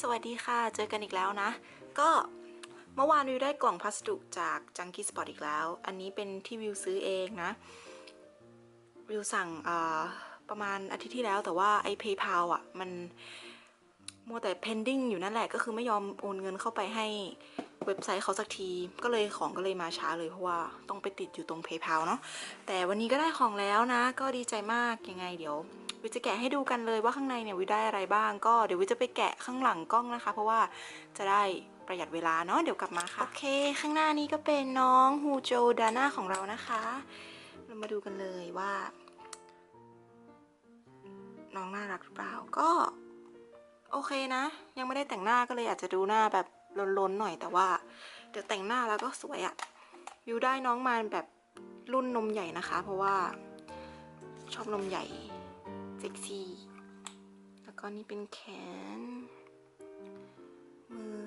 สวัสดีค่ะ เจอกันอีกแล้วนะ ก็เมื่อวานวิวได้กล่องพัสดุจาก Junkie Spot อีกแล้ว อันนี้เป็นที่วิวซื้อเองนะ วิวสั่งประมาณอาทิตย์ที่แล้วแต่ว่าไอ้ PayPal อะ มันมัวแต่ pending อยู่นั่นแหละ ก็คือไม่ยอมโอนเงินเข้าไปให้ เว็บไซต์เขาสักที ก็เลยของก็เลยมาช้าเลยเพราะว่าต้องไปติดอยู่ตรง PayPal เนาะ แต่วันนี้ก็ได้ของแล้วนะ ก็ดีใจมากยังไงเดี๋ยววิจะแกะให้ดูกันเลยว่าข้างในเนี่ยวิได้อะไรบ้าง ก็เดี๋ยววิจะไปแกะข้างหลังกล้องนะคะ เพราะว่าจะได้ประหยัดเวลาเนาะเดี๋ยวกลับมาค่ะ โอเค ข้างหน้านี้ก็เป็นน้องฮูโจดาน่าของเรานะคะ เรามาดูกันเลยว่า น้องน่ารักหรือเปล่าก็ โอเคนะ ยังไม่ได้แต่งหน้าก็เลยอาจจะดูหน้าแบบ ล้นๆหน่อยแต่ว่า เดี๋ยวแต่งหน้าแล้วก็สวยอะวิวได้น้องมาแบบรุ่นนมใหญ่นะคะ เพราะว่าชอบนมใหญ่เซ็กซี่แล้วก็นี่เป็นแขน มือ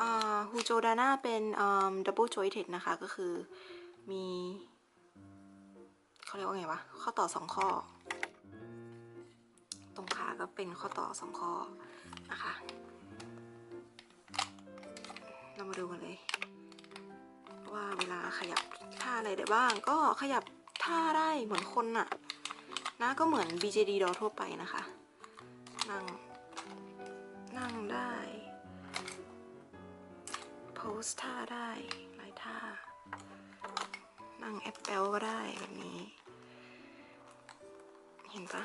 อ่าฮูโจดาน่าเป็นอ่าดับเบิลจอยเทนะคะ ก็คือมีเขาเรียกว่าไงวะ ข้อต่อสองข้อ ก็เป็นข้อต่อสองข้อนะคะ เรามาดูกันเลย ว่าเวลาขยับท่าอะไรได้บ้าง ก็ขยับท่าได้เหมือนคนน่ะนะก็เหมือน BJD ดอทั่วไปนะคะ นั่ง นั่งได้ โพสท่าได้หลายท่า นั่งแอปเปิลก็ได้แบบนี้ เห็นปะ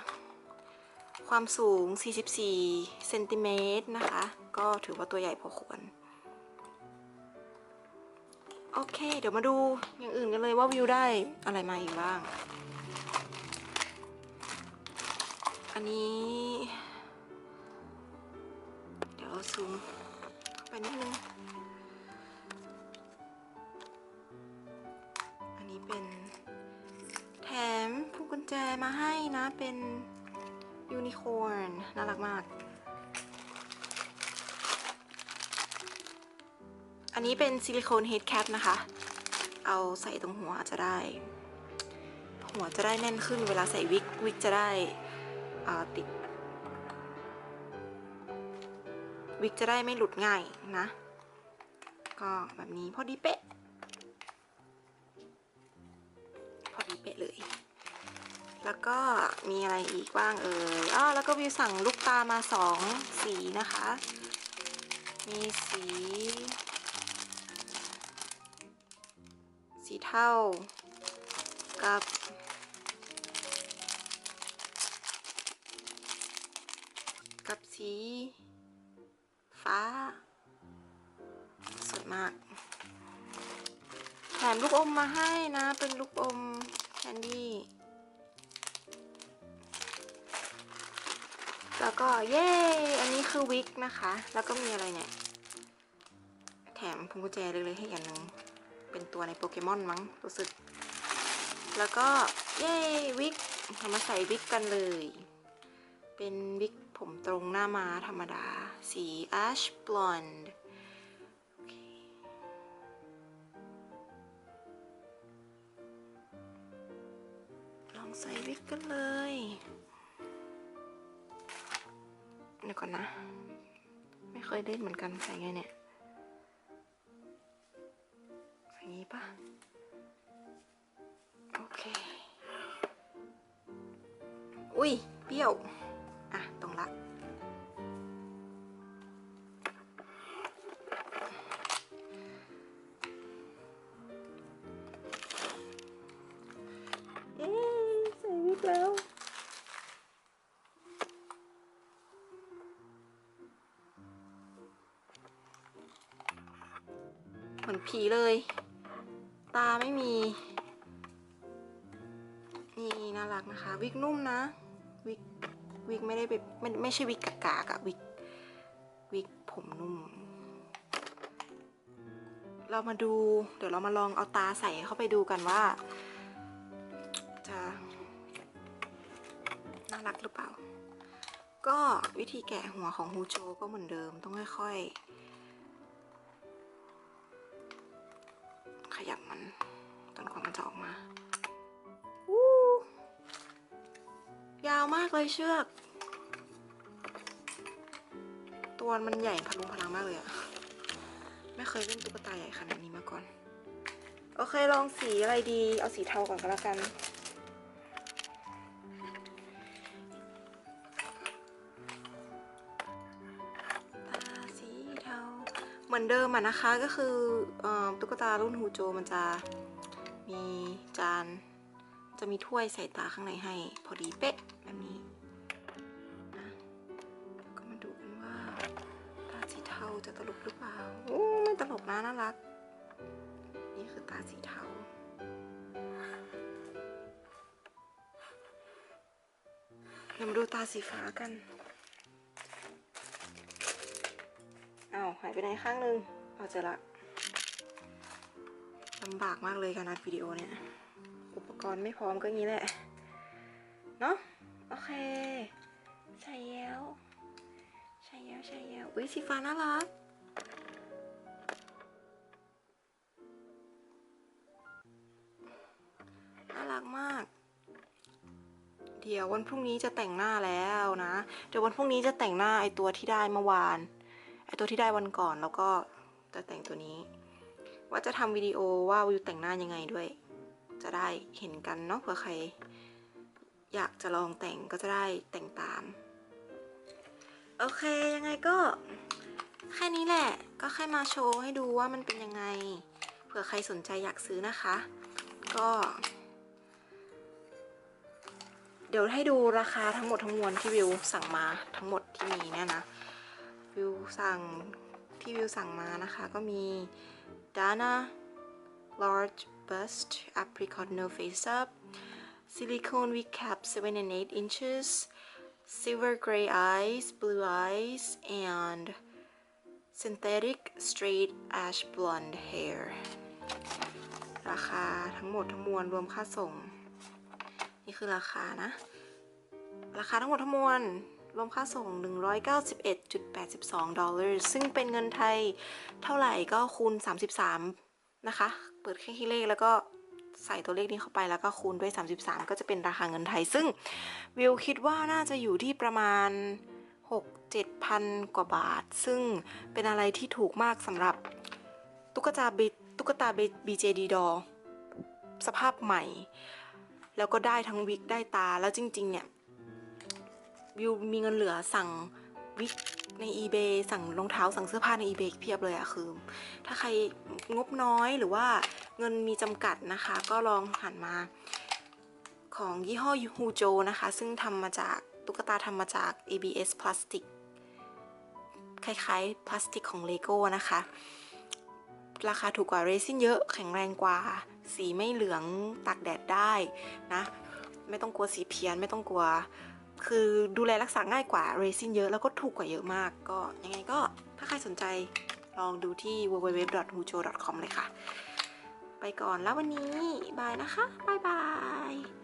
ความสูง 44 เซนติเมตรนะคะ ก็ถือว่าตัวใหญ่พอควร โอเค เดี๋ยวมาดูอย่างอื่นกันเลยว่าวิวได้อะไรมาอีกบ้าง อันนี้ เดี๋ยวซูมไปนิดนึง อันนี้เป็นแถมพวงกุญแจมาให้นะเป็น ยูนิคอร์นน่ารักมาก อันนี้เป็นซิลิโคนเฮดแคปนะคะ เอาใส่ตรงหัวจะได้ หัวจะได้แน่นขึ้นเวลาใส่วิก วิกจะได้าติด วิกจะได้ไม่หลุดง่ายนะ ก็แบบนี้พอดีเป๊ะ แล้วก็มีอะไรอีกบ้างเอ่ยอ้อแล้วก็วิวสั่งลูกตามาสองสีนะคะ มีสี สีเทากับกับสี ฟ้า สวยมาก แถมลูกอมมาให้นะ เป็นลูกอมแคนดี้ แล้วก็เย้ อันนี้คือวิกนะคะ แล้วก็มีอะไรเนี่ย แถมพวงกุญแจเล็กๆให้อีกอันหนึง เป็นตัวในโปเกมอนมั้งรู้สึก แล้วก็เย้วิกเรามาใส่วิกกันเลย เป็นวิกผมตรงหน้ามาธรรมดา สี ash blonde ลองใส่วิกกันเลย เดี๋ยวก่อนนะ ไม่เคยเล่นเหมือนกันใส่ไงเนี่ยอย่างนี้ปะโอเค อุ้ยเปรี้ยว ผีเลย ตาไม่มี นี่น่ารักนะคะ วิกนุ่มนะ วิกวิกไม่ได้แบบไม่ไม่ใช่วิกกากากอะวิกวิกผมนุ่ม เรามาดู เดี๋ยวเรามาลองเอาตาใส่เข้าไปดูกันว่า จะ น่ารักหรือเปล่า ก็วิธีแกะหัวของฮูโจก็เหมือนเดิมต้องค่อยๆ ขยับมันจนกว่ามันจะออกมาวู้ยาวมากเลยเชือก ตัวมันใหญ่พลุงพลังมากเลยอะไม่เคยเล่นตุ๊กตาใหญ่ขนาดนี้มาก่อน โอเคลองสีอะไรดี เอาสีเทาก่อนก็แล้วกันตาสีเทาเหมือนเดิมอะนะคะก็คือเออ ตุ๊กตารุ่นฮูโจมันจะมีจาน จะมีถ้วยใส่ตาข้างในให้ พอดีเป๊ะแบบนี้นะแล้วก็มาดูกันว่า ตาสีเทาจะตลกหรือเปล่าโอ้ไม่ตลกนะน่ารัก นี่คือตาสีเทาเดี๋ยวมาดูตาสีฟ้ากันอ้าวหายไปไหนข้างหนึงเอาเจอละ ลำบากมากเลยการอัดวิดีโอเนี่ย อุปกรณ์ไม่พร้อมก็งี้แหละ เนาะโอเค ใช่แล้วใช่แล้วใช่แล้วอุ้ยสีฟ้าน่ารักน่ารักมาก เดี๋ยววันพรุ่งนี้จะแต่งหน้าแล้วนะ เดี๋ยววันพรุ่งนี้จะแต่งหน้าไอตัวที่ได้เมื่อวาน ไอตัวที่ได้วันก่อนแล้วก็จะแต่งตัวนี้ ว่าจะทำวิดีโอว่าวิวแต่งหน้ายังไงด้วย จะได้เห็นกันเนาะเผื่อใคร อยากจะลองแต่งก็จะได้แต่งตาม โอเคยังไงก็ แค่นี้แหละก็แค่มาโชว์ให้ดูว่ามันเป็นยังไง เผื่อใครสนใจอยากซื้อนะคะ ก็ เดี๋ยวให้ดูราคาทั้งหมดทั้งมวลที่วิวสั่งมาทั้งหมดที่มีเนี่ยนะ วิวสั่งที่วิวสั่งมานะคะก็มี Dana large bust apricot no face up silicone wig cap 7 and 8 inches silver gray eyes blue eyes and synthetic straight ash blonde hair ราคาทั้งหมดทั้งมวลรวมค่าส่ง นี่คือราคานะ ราคาทั้งหมดทั้งมวล รวมค่าส่ง 191.82 ดอลลาร์ ซึ่งเป็นเงินไทยเท่าไหร่ก็คูณ 33 นะคะ เปิดแค่ที่เลขแล้วก็ใส่ตัวเลขนี้เข้าไปแล้วก็คูณด้วย 33 ก็จะเป็นราคาเงินไทย ซึ่งวิวคิดว่าน่าจะอยู่ที่ประมาณ 6-7พันกว่าบาท ซึ่งเป็นอะไรที่ถูกมากสำหรับตุ๊กตาบิตุ๊กตา BJD doll สภาพใหม่ แล้วก็ได้ทั้งวิกได้ตาแล้วจริง ๆ เนี่ย วิวมีเงินเหลือสั่งวิกใน eBay สั่งรองเท้าสั่งเสื้อผ้าใน eBay เพียบเลยอะคือ ถ้าใครงบน้อยหรือว่าเงินมีจำกัดนะคะ ก็ลองหันมาของยี่ห้อฮูโจนะคะ ซึ่งทำมาจากตุ๊กตาทำมาจาก ABS พลาสติก คล้ายๆ พลาสติกของเลโก้นะคะ ราคาถูกกว่าเรซินเยอะแข็งแรงกว่า สีไม่เหลืองตากแดดได้นะ ไม่ต้องกลัวสีเพี้ยนไม่ต้องกลัว คือดูแลรักษาง่ายกว่าเรซินเยอะแล้วก็ถูกกว่าเยอะมาก ก็ยังไงก็ถ้าใครสนใจลองดูที่ www.hujo.com เลยค่ะ ไปก่อนแล้ววันนี้บายนะคะบายบาย